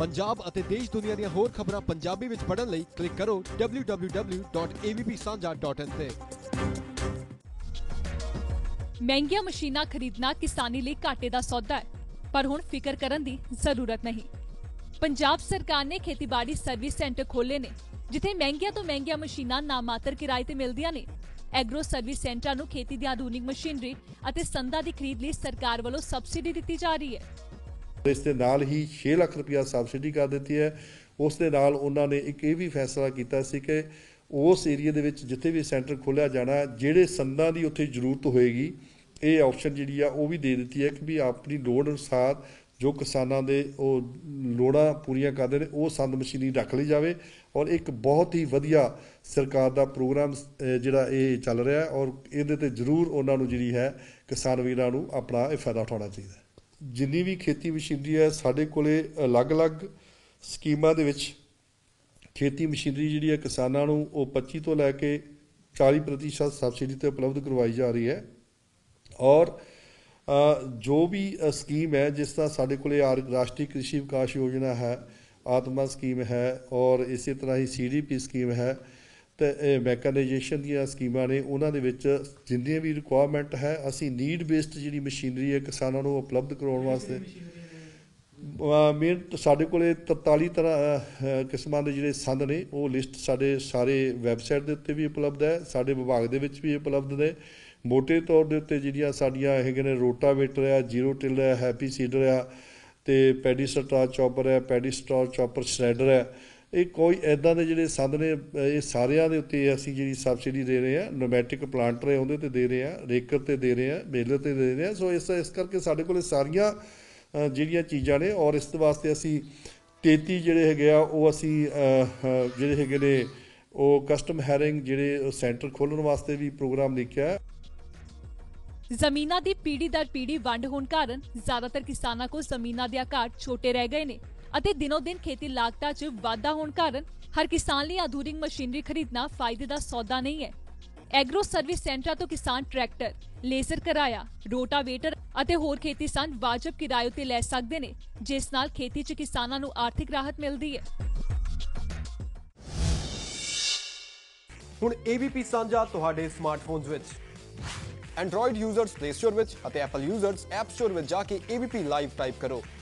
ਪੰਜਾਬ ਅਤੇ ਦੇਸ਼ ਦੁਨੀਆ ਦੀਆਂ ਹੋਰ ਖਬਰਾਂ ਪੰਜਾਬੀ ਵਿੱਚ ਪੜ੍ਹਨ ਲਈ ਕਲਿੱਕ ਕਰੋ www.avpsanja.in ਤੇ। ਮਹਿੰਗੀਆਂ ਮਸ਼ੀਨਾਂ ਖਰੀਦਣਾ ਕਿਸਾਨੀ ਲਈ ਘਾਟੇ ਦਾ ਸੌਦਾ ਹੈ, ਪਰ ਹੁਣ ਫਿਕਰ ਕਰਨ ਦੀ ਜ਼ਰੂਰਤ ਨਹੀਂ। ਪੰਜਾਬ ਸਰਕਾਰ ਨੇ ਖੇਤੀਬਾੜੀ ਸਰਵਿਸ ਸੈਂਟਰ ਖੋਲ੍ਹੇ ਨੇ, ਜਿੱਥੇ ਮਹਿੰਗੀਆਂ ਤੋਂ ਮਹਿੰਗੀਆਂ ਮਸ਼ੀਨਾਂ ਨਾਮਾਤਰ ਕਿਰਾਏ ਤੇ ਮਿਲਦੀਆਂ ਨੇ। ਐਗਰੋ ਸਰਵਿਸ ਸੈਂਟਰਾਂ ਨੂੰ ਖੇਤੀ ਦੀ ਆਧੁਨਿਕ ਮਸ਼ੀਨਰੀ ਅਤੇ ਸੰਦਾਂ ਦੀ ਖਰੀਦ ਲਈ ਸਰਕਾਰ ਵੱਲੋਂ ਸਬਸਿਡੀ ਦਿੱਤੀ ਜਾ ਰਹੀ ਹੈ। ਇਸ ਦੇ ਨਾਲ ਹੀ 6 ਲੱਖ ਰੁਪਇਆ ਸਬਸਿਡੀ ਕਰ ਦਿੱਤੀ ਹੈ। ਉਸ ਦੇ ਨਾਲ ਉਹਨਾਂ ਨੇ ਇੱਕ ਇਹ ਵੀ ਫੈਸਲਾ ਕੀਤਾ ਸੀ ਕਿ ਉਸ ਏਰੀਆ ਦੇ ਵਿੱਚ ਜਿੱਥੇ ਵੀ ਸੈਂਟਰ ਖੋਲ੍ਹਿਆ ਜਾਣਾ, ਜਿਹੜੇ ਸੰਦਾਂ ਦੀ ਉੱਥੇ ਜ਼ਰੂਰਤ ਹੋਏਗੀ, ਇਹ ਆਪਸ਼ਨ ਜਿਹੜੀ ਆ ਉਹ ਵੀ ਦੇ ਦਿੱਤੀ ਹੈ ਕਿ ਵੀ ਆਪਣੀ ਲੋੜ ਅਨੁਸਾਰ ਜੋ ਕਿਸਾਨਾਂ ਦੇ ਉਹ ਲੋੜਾਂ ਪੂਰੀਆਂ ਕਰਦੇ ਨੇ, ਉਹ ਸੰਦ ਮਸ਼ੀਨੀ ਰੱਖ ਲਈ ਜਾਵੇ ਔਰ ਇੱਕ ਬਹੁਤ ਹੀ ਵਧੀਆ ਸਰਕਾਰ ਦਾ ਪ੍ਰੋਗਰਾਮ ਜਿਹੜਾ ਇਹ ਚੱਲ ਰਿਹਾ ਔਰ ਇਹਦੇ ਤੇ ਜ਼ਰੂਰ ਉਹਨਾਂ ਨੂੰ ਜਿਹੜੀ ਹੈ ਕਿਸਾਨ ਵੀਰਾਂ ਨੂੰ ਆਪਣਾ ਇਹ ਫਾਇਦਾ ਉਠਾਉਣਾ ਚਾਹੀਦਾ ਜਿੰਨੀ ਵੀ ਖੇਤੀ ਮਸ਼ੀਨਰੀ ਹੈ, ਸਾਡੇ ਕੋਲੇ ਅਲੱਗ-ਅਲੱਗ ਸਕੀਮਾਂ ਦੇ ਵਿੱਚ ਖੇਤੀ ਮਸ਼ੀਨਰੀ ਜਿਹੜੀ ਹੈ ਕਿਸਾਨਾਂ ਨੂੰ ਉਹ 25 ਤੋਂ ਲੈ ਕੇ 40% ਸਬਸਿਡੀ ਤੇ ਉਪਲਬਧ ਕਰਵਾਈ ਜਾ ਰਹੀ ਹੈ। ਔਰ ਜੋ ਵੀ ਸਕੀਮ ਹੈ, ਜਿਸ ਤਰ੍ਹਾਂ ਸਾਡੇ ਕੋਲੇ ਆਰ- ਰਾਸ਼ਟਰੀ ਕ੍ਰਿਸ਼ੀ ਵਿਕਾਸ ਯੋਜਨਾ ਹੈ, ਆਤਮਾ ਸਕੀਮ ਹੈ, ਔਰ ਇਸੇ ਤਰ੍ਹਾਂ ਹੀ ਸੀਡੀਪੀ ਸਕੀਮ ਹੈ ਤੇ ਇਹ ਮੈਕਨਾਈਜੇਸ਼ਨ ਦੀਆਂ ਸਕੀਮਾਂ ਨੇ, ਉਹਨਾਂ ਦੇ ਵਿੱਚ ਜਿੰਨੀਆਂ ਵੀ ਰਿਕੁਆਇਰਮੈਂਟ ਹੈ, ਅਸੀਂ ਨੀਡ ਬੇਸਡ ਜਿਹੜੀ ਮਸ਼ੀਨਰੀ ਹੈ ਕਿਸਾਨਾਂ ਨੂੰ ਉਪਲਬਧ ਕਰਾਉਣ ਵਾਸਤੇ। ਮੇਨ ਸਾਡੇ ਕੋਲੇ 43 ਤਰ੍ਹਾਂ ਕਿਸਮਾਂ ਦੇ ਜਿਹੜੇ ਸੰਦ ਨੇ, ਉਹ ਲਿਸਟ ਸਾਡੇ ਸਾਰੇ ਵੈਬਸਾਈਟ ਦੇ ਉੱਤੇ ਵੀ ਉਪਲਬਧ ਹੈ, ਸਾਡੇ ਵਿਭਾਗ ਦੇ ਵਿੱਚ ਵੀ ਉਪਲਬਧ ਨੇ। ਮੋٹے ਤੌਰ ਦੇ ਉੱਤੇ ਜਿਹੜੀਆਂ ਸਾਡੀਆਂ ਹੈਗੇ ਨੇ ਰੋਟਾਵੇਟਰ ਆ, ਜ਼ੀਰੋ ਟਿਲ ਹੈ ਹੈਪੀ ਸੀਡਰ ਆ, ਤੇ ਪੈਡੀ ਸਟਾਰ ਚੌਪਰ ਹੈ ਪੈਡੀ ਸਟਾਰ ਚੌਪਰ ਸ਼੍ਰੈਡਰ ਹੈ ਇਹ ਕੋਈ ਐਦਾਂ ਦੇ ਜਿਹੜੇ ਸੰਦ ਇਹ ਸਾਰਿਆਂ ਦੇ ਉੱਤੇ ਅਸੀਂ ਜਿਹੜੀ ਸਬਸਿਡੀ ਦੇ ਰਹੇ ਹਾਂ, ਨੋਮੈਟਿਕ ਪਲਾਂਟਰ ਹੈ ਉਹਦੇ ਤੇ ਦੇ ਰਹੇ ਹਾਂ, ਰੇਕਰ ਤੇ ਦੇ ਰਹੇ ਹਾਂ, ਬੇਲਰ ਤੇ ਦੇ ਰਹੇ ਹਾਂ। ਸੋ ਇਸ ਇਸ ਕਰਕੇ ਸਾਡੇ ਕੋਲੇ ਸਾਰੀਆਂ ਜਿਹੜੀਆਂ ਚੀਜ਼ਾਂ ਨੇ ਔਰ ਇਸ ਦੇ ਵਾਸਤੇ ਅਸੀਂ 33 ਜਿਹੜੇ ਹੈਗੇ ਆ, ਉਹ ਅਸੀਂ ਜਿਹੜੇ ਹੈਗੇ ਨੇ, ਉਹ ਕਸਟਮ ਹੈਰਿੰਗ ਜਿਹੜੇ ਸੈਂਟਰ ਖੋਲਣ ਵਾਸਤੇ ਵੀ ਪ੍ਰੋਗਰਾਮ ਲਿਖਿਆ ਜ਼ਮੀਨਾਂ ਦੀ ਪੀੜੀ ਦਰ ਪੀੜੀ ਵੰਡ ਹੋਣ ਕਾਰਨ ਜ਼ਿਆਦਾਤਰ ਕਿਸਾਨਾਂ ਕੋਲ ਜ਼ਮੀਨਾਂ ਦੇ ਘਾਟ ਛੋਟੇ ਰਹਿ ਗਏ ਨੇ। ਅਤੇ ਦਿਨੋ ਦਿਨ ਖੇਤੀ ਲਾਗਤਾਂ 'ਚ ਵਾਧਾ ਹੋਣ ਕਾਰਨ ਹਰ ਕਿਸਾਨ ਲਈ ਆਧੁਨਿਕ ਮਸ਼ੀਨਰੀ ਖਰੀਦਣਾ ਫਾਇਦੇ ਦਾ ਸੌਦਾ ਨਹੀਂ ਹੈ। ਐਗਰੋ ਸਰਵਿਸ ਸੈਂਟਰਾਂ ਤੋਂ ਕਿਸਾਨ ਟਰੈਕਟਰ, ਲੇਜ਼ਰ ਕਰਾਇਆ, ਰੋਟਾਵੇਟਰ ਅਤੇ ਹੋਰ ਖੇਤੀ ਸੰਦ ਵਾਜਬ ਕਿਰਾਏ ਤੇ ਲੈ ਸਕਦੇ ਨੇ, ਜਿਸ ਨਾਲ ਖੇਤੀ 'ਚ ਕਿਸਾਨਾਂ ਨੂੰ ਆਰਥਿਕ ਰਾਹਤ ਮਿਲਦੀ ਹੈ। ਹੁਣ ABP ਸਾਂਝਾ ਤੁਹਾਡੇ ਸਮਾਰਟਫੋਨਸ ਵਿੱਚ। Android ਯੂਜ਼ਰਸ Play Store ਵਿੱਚ ਅਤੇ Apple ਯੂਜ਼ਰਸ App Store ਵਿੱਚ ਜਾ ਕੇ ABP ਲਾਈਵ ਟਾਈਪ ਕਰੋ।